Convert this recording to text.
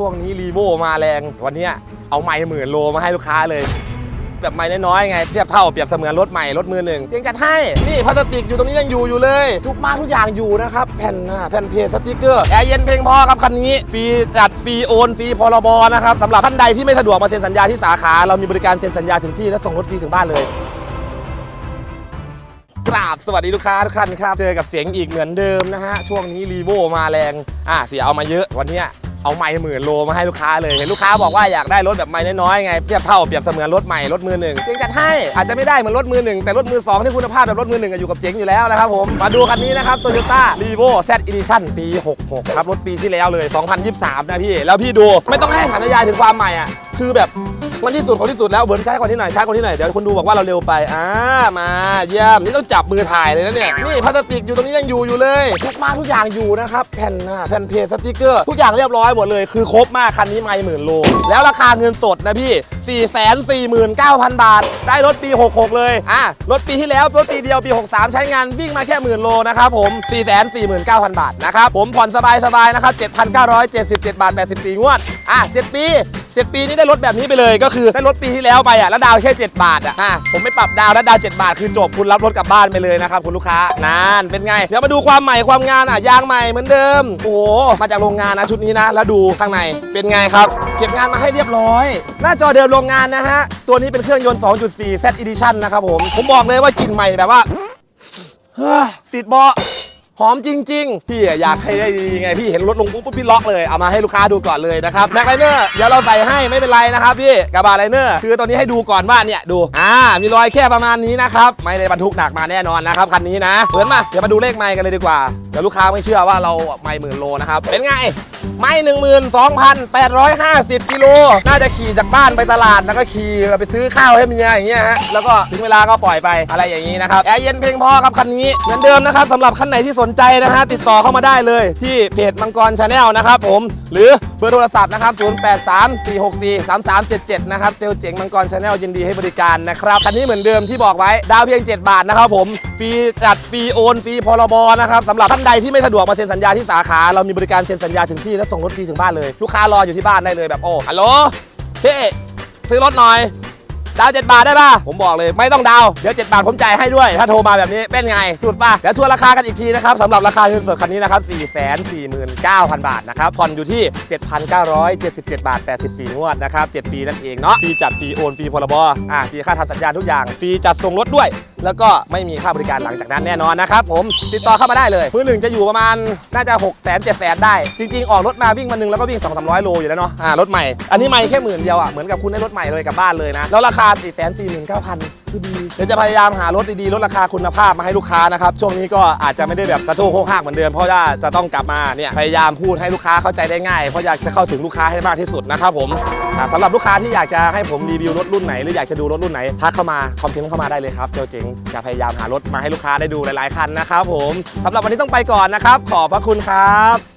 ช่วงนี้รีโวมาแรง วันนี้เอาไม้หมื่นโลมาให้ลูกค้าเลย แบบไม้น้อยๆไงเทียบเท่าเปรียบเสมือนรถใหม่รถมือหนึ่งเจงจัดให้ นี่พลาสติกอยู่ตรงนี้ยังอยู่อยู่เลยทุกมากทุกอย่างอยู่นะครับ แผ่นหน้าแผ่นเพจสติกเกอร์แอร์เย็นเพลงพอครับคันนี้ฟรีจัดฟรีโอนฟรีพรบนะครับสำหรับท่านใดที่ไม่สะดวกมาเซ็นสัญญาที่สาขาเรามีบริการเซ็นสัญญาถึงที่และส่งรถฟรีถึงบ้านเลยกราบสวัสดีลูกค้าทุกท่านครับเจอกับเจ๋งอีกเหมือนเดิมนะฮะช่วงนี้รีโวมาแรงอะเสียเอามาเยอะวันนี้ เอาไม้หมื่นโลมาให้ลูกค้าเลยเห็นลูกค้าบอกว่าอยากได้รถแบบไม้น้อยๆไงเทียบเท่าเปรียบเสมือนรถใหม่รถมือหนึ่งเจ๋งจัดให้อาจจะไม่ได้เหมือนรถมือหนึ่งแต่รถมือสองที่คุณภาพแบบรถมือหนึ่งอะอยู่กับเจ๋งอยู่แล้วนะครับผมมาดูคันนี้นะครับ Toyota r e v o Z Edition ปี 66 ครับรถปีที่แล้วเลย 2023 นะพี่ แล้วพี่ดูไม่ต้องให้ฐานยายถึงความใหม่อะคือแบบ มันที่สุดของที่สุดแล้วเบิร์นใช้คนที่หน่อยใช้คนที่หน่อยเดี๋ยวคนดูบอกว่าเราเร็วไปอ่ามาเยี่ยมนี่ต้องจับมือถ่ายเลยนะเนี่ยนี่พลาสติกอยู่ตรงนี้ยังอยู่อยู่เลยทุกมากทุกอย่างอยู่นะครับแผ่นหน้าแผ่นเพจสติกเกอร์ทุกอย่างเรียบร้อยหมดเลยคือครบมากคันนี้ไม่หมื่นโลแล้วราคาเงินสดนะพี่ 4 4 9 0 0 0 บาท ได้รถปี 66 เลยอะรถปีที่แล้วรถปีเดียวปี 63 ใช้งานวิ่งมาแค่หมื่นโลนะครับผม 4 4 9 0 0 0 บาทนะครับผมผ่อนสบายๆนะครับ7,977 บาท 84 งวดอะ7ปี 7 ปีนี้ได้รถแบบนี้ไปเลย ก็คือได้รถปีที่แล้วไปอะแล้วดาวแค่ 7 บาทอะฮะผมไม่ปรับดาวแล้วดาว 7 บาทคือจบคุณรับรถกลับบ้านไปเลยนะครับคุณลูกค้านานเป็นไง เดี๋ยวมาดูความใหม่ความงานอะยางใหม่เหมือนเดิมโอ้โหมาจากโรงงานนะชุดนี้นะ แล้วดูข้างในเป็นไงครับ เก็บงานมาให้เรียบร้อย หน้าจอเดิมโรงงานนะฮะตัวนี้เป็นเครื่องยนต์ 2.4 Z Edition นะครับผมผมบอกเลยว่ากลิ่นใหม่แบบว่าติดเบาะ หอมจริง ๆ พี่อยากให้ได้ดีไงพี่เห็นรถลงปุ๊บปุ๊บพี่ล็อกเลยเอามาให้ลูกค้าดูก่อนเลยนะครับแม็กไลเนอร์เดี๋ยวเราใส่ให้ไม่เป็นไรนะครับพี่กระบะไลเนอร์คือตอนนี้ให้ดูก่อนว่าเนี่ยดูอ่ามีรอยแค่ประมาณนี้นะครับไม่ได้บรรทุกหนักมาแน่นอนนะครับคันนี้นะเหมือนมาเดี๋ยวมาดูเลขไมค์กันเลยดีกว่าเดี๋ยวลูกค้าไม่เชื่อว่าเราไม่หมื่นโลนะครับเป็นไงไม่หนึ่งหมื่นสองพันแปดร้อยห้าสิบกิโลน่าจะขี่จากบ้านไปตลาดแล้วก็ขี่ไปซื้อข้าวให้เมียอย่างเงี้ยฮะแล้วก็ถึงเวลาก็ปล่อยไปอะไรอย่างนี้นะครับแอร์เย็นเพียงพอครับคันนี้เหมือนเดิมนะครับสำหรับคันไหนที่สนนใจนะฮะติดต่อเข้ามาได้เลยที่เพจมังกรชาแนลนะครับผม หรือเบอร์โทรศัพท์นะครับ 0834643377 นะครับเซลลเจ๋งมังกรชาแนลยินดีให้บริการนะครับคันนี้เหมือนเดิมที่บอกไว้ดาวเพียง 7 บาทนะครับผมฟรีจัดฟรีโอนฟรีพรบนะครับสำหรับท่านใดที่ไม่สะดวกมาเซ็นสัญญาที่สาขาเรามีบริการเซ็นสัญญาถึงที่และส่งรถฟรีถึงบ้านเลยลูกค้ารออยู่ที่บ้านได้เลยแบบโอ้ฮัลโหลพี่ซื้อรถหน่อย ดาวเจ็ดบาทได้ป่ะ ผมบอกเลยไม่ต้องดาวเดี๋ยวเจ็ดบาทผมจ่ายให้ด้วย ถ้าโทรมาแบบนี้เป็นไง สุดป่ะเดี๋ยวทวนราคากันอีกทีนะครับสำหรับราคาเงินสดคันนี้นะครับ449,000 บาทนะครับผ่อนอยู่ที่ 7,977 บาท 84 งวดนะครับ7ปีนั่นเองเนาะฟรีจัดฟรีโอนฟรีพรบอะฟรีค่าทำสัญญาทุกอย่างฟรีจัดส่งรถด้วย แล้วก็ไม่มีค่าบริการหลังจากนั้นแน่นอนนะครับผมติดต่อเข้ามาได้เลยมือหนึ่งจะอยู่ประมาณน่าจะ6 0 0 0 0 7 0 0 0ได้ จริงๆ ออกรถมาวิ่งมาหนึ่งแล้วก็วิ่ง2 3 0 0 โลอยู่แล้วเนาะอ่ารถใหม่ อันนี้ไม่แค่หมื่นเดียวอะเหมือนกับคุณได้รถใหม่เลยกลับบ้านเลยนะแล้วราคา4 4 9 0 0 0คือดีเดี๋ยวจะพยายามหารถดีๆลดราคาคุณภาพมาให้ลูกค้านะครับช่วงนี้ก็อาจจะไม่ได้แบบกระโต้โคกหักเหมือนเดิมเพราะว่าจะต้องกลับมาเนี่ยพยายามพูดให้ลูกค้าเข้าใจได้ง่ายเพราะอยากจะเข้าถึงลูกค้าให้มากที่สุดนะครับผมสำหรับลูกค้าที่อยากจะให้ผมรีวิวรถรุ่นไหนหรืออยากจะดูรถรุ่นไหนทักเข้ามาคอมเมนต์เข้ามาได้เลยครับเจ้าเจ๋งจะพยายามหารถมาให้ลูกค้าได้ดูหลายๆคันนะครับผมสำหรับวันนี้ต้องไปก่อนนะครับ ขอบพระคุณครับ